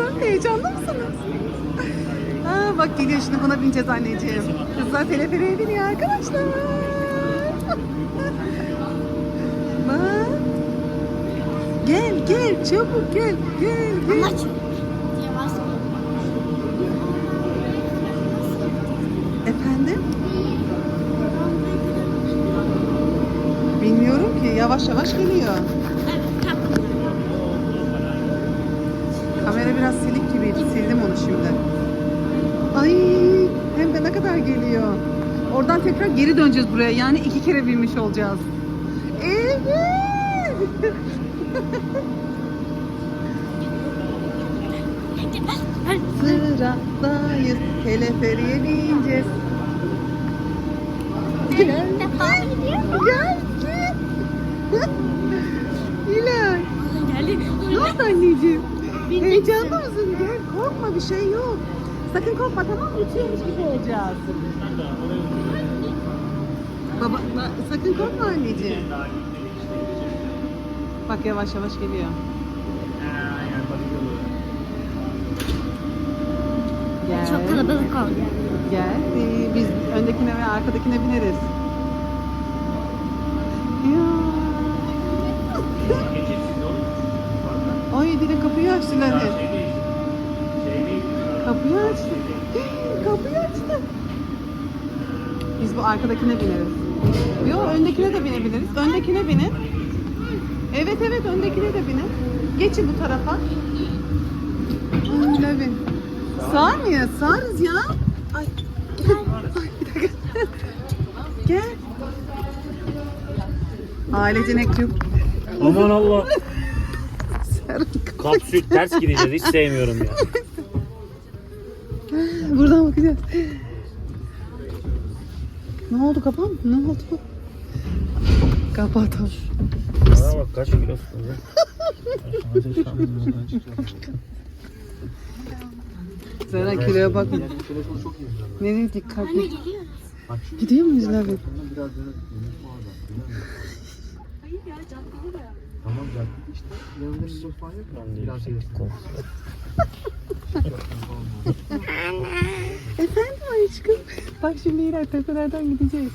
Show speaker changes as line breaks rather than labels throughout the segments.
kızlar? Heyecanlı mısınız? Aa, bak geliyor şimdi buna bineceğiz anneciğim. Kızlar teleferiğe biniyor arkadaşlar. bak. Gel gel çabuk gel gel gel.
Yavaş.
Efendim? Bilmiyorum ki yavaş yavaş geliyor. Biraz silik gibiydi. Sildim onu şimdi. Ay hem de ne kadar geliyor. Oradan tekrar geri döneceğiz buraya. Yani iki kere binmiş olacağız. Evet. Sıradayız. Teleferiye bineceğiz. Gel.
Gidiyor.
Gel. Korkma bir şey yok. Sakın korkma tamam mı? Uçuyormuş gibi olacağız. Baba ba- sakın korkma anneciğim. Bak yavaş yavaş geliyor. Gel.
Çok kalabalık oldu.
Gel. Ee, Biz öndekine ve arkadakine bineriz. Ya. Ay dile kapıyı açtılar. Kapıyı açtı. Kapıyı açtı. Biz bu arkadakine bineriz. Yo öndekine de binebiliriz. Öndekine binin. Evet evet öndekine de binin. Geçin bu tarafa. Öyle bin. Sağır mıyız? Sağırız ya. Ay. Ay bir dakika. Gel. Ailecen ekliyor.
Aman Allah. Kapsül ters gideceğiz. Hiç sevmiyorum ya.
Buradan bakacağız. Ne oldu kapan? Ne oldu? Kapatalım.
Bana bak kaç kilosun ya.
Zara kiloya bak. Nereye dikkatli.
Anne geliyor.
Gidiyor muyuz Lavin?
Tamam cadde işte. Yanında bir mutfağı yok Biraz
korkusu.
Efendim aşkım. Bak şimdi iler tepelerden gideceğiz.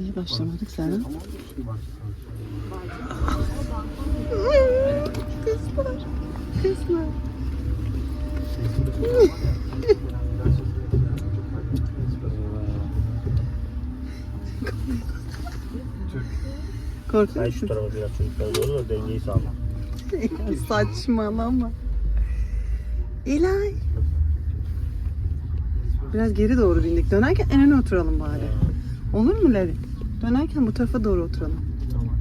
Niye başlamadık
bak.
Kızlar. Kızlar. Korkuyor
Ben şu
musun?
tarafa biraz çocuklara doğru da dengeyi sağla.
Ya Saçmalama. İlay. Biraz geri doğru bindik. Dönerken en öne oturalım bari. Olur mu Larry? Dönerken bu tarafa doğru oturalım.
Tamam.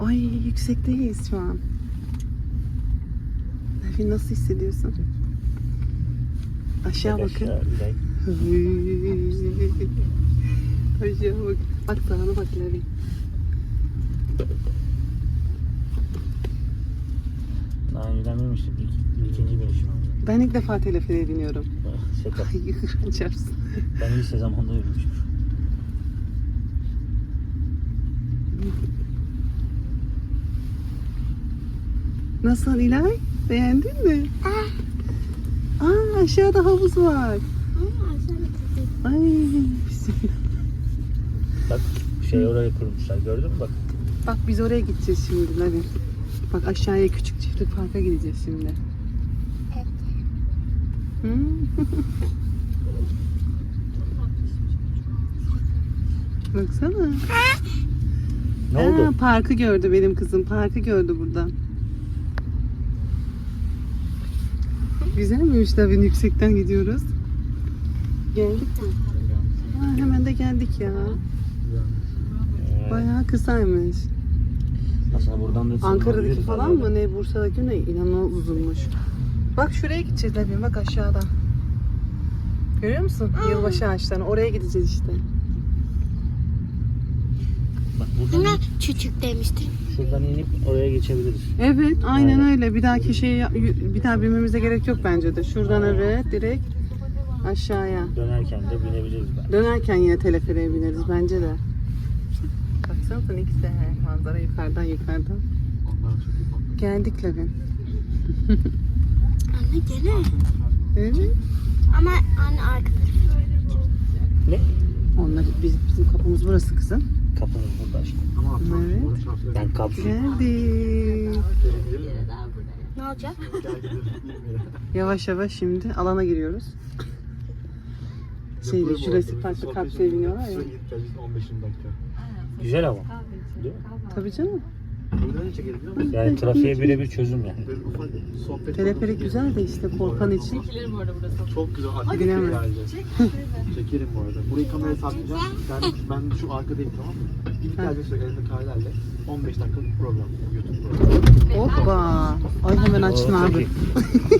Ay yüksekteyiz şu an. Larry nasıl hissediyorsun? Aşağı bakın.
Aşağı, ileride.
Aşağı bak. Bak sağına bak Larry.
Daha önceden binmiştim. İlk, ikinci binişim oldu.
Ben ilk defa teleferiye biniyorum.
Şaka.
Ay yıkılacaksın.
Ben lise zamanında binmiştim.
Nasıl İlay? Beğendin mi? Aa aşağıda havuz var. Ay bismillah.
Bak şey oraya kurmuşlar gördün mü bak.
Bak biz oraya gideceğiz şimdi Larry. Bak aşağıya küçük çiftlik parka gideceğiz şimdi. Hı? Baksana.
Ne
Aa,
oldu?
parkı gördü benim kızım. Parkı gördü buradan. Güzel miymiş tabii yüksekten gidiyoruz. Geldik mi? Ha, hemen de geldik ya. Bayağı kısaymış.
aslında buradan da
Ankara'daki falan mı ne Bursa'daki ne inanılmaz uzunmuş. Bak şuraya gideceğiz tabii bak aşağıda. Görüyor musun? Yılbaşı ağaçlarına oraya gideceğiz işte.
Bak buradan
Yine küçük demiştin.
şuradan inip oraya geçebiliriz.
Evet aynen öyle. Bir dahaki şeye bir daha binmemize gerek yok bence de. Şuradan evet direkt aşağıya.
Dönerken de binebiliriz ben.
Dönerken yine teleferiğe bineriz bence de. Baksana ne güzel manzara yukarıdan yukarıdan.
Onlar çok iyi patlar.
Geldik Levin.
Anne gene.
Evet.
Ama anne arkada.
Ne?
Onlar biz, bizim kapımız burası kızım.
Kapımız burada işte.
Evet.
Ben kapsül.
Geldik.
Ne olacak?
Yavaş yavaş şimdi alana giriyoruz. Şey,
arada.
Park'ta
Sohbet
kapsüle biniyorlar ya.
Şuraya gideceğiz 15 dakika.
Güzel ama. Değil mi?
Tabii canım.
Buradan ne çekelim biliyor musun?
Yani trafiğe birebir çözüm yani.
Böyle ufak sohbet.
Teleferik
olur.
güzel de işte korkan için.
Çok güzel aktivite
Bilemem.
Çekerim bu arada. Burayı kameraya saklayacağım. Ben, ben şu arkadayım tamam mı? Gidip
Ha.
gelecek sonra elimde kaylarla 15 dakikalık program. YouTube programı.
Hoppa. Ay hemen açtın
Oo,
abi.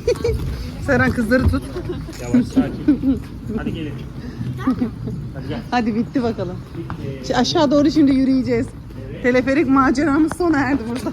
Seren kızları tut.
Yavaş sakin. Hadi gelin. Hadi gel.
Hadi bitti bakalım.
Bitti.
Aşağı doğru şimdi yürüyeceğiz. Teleferik maceramız sona erdi burada.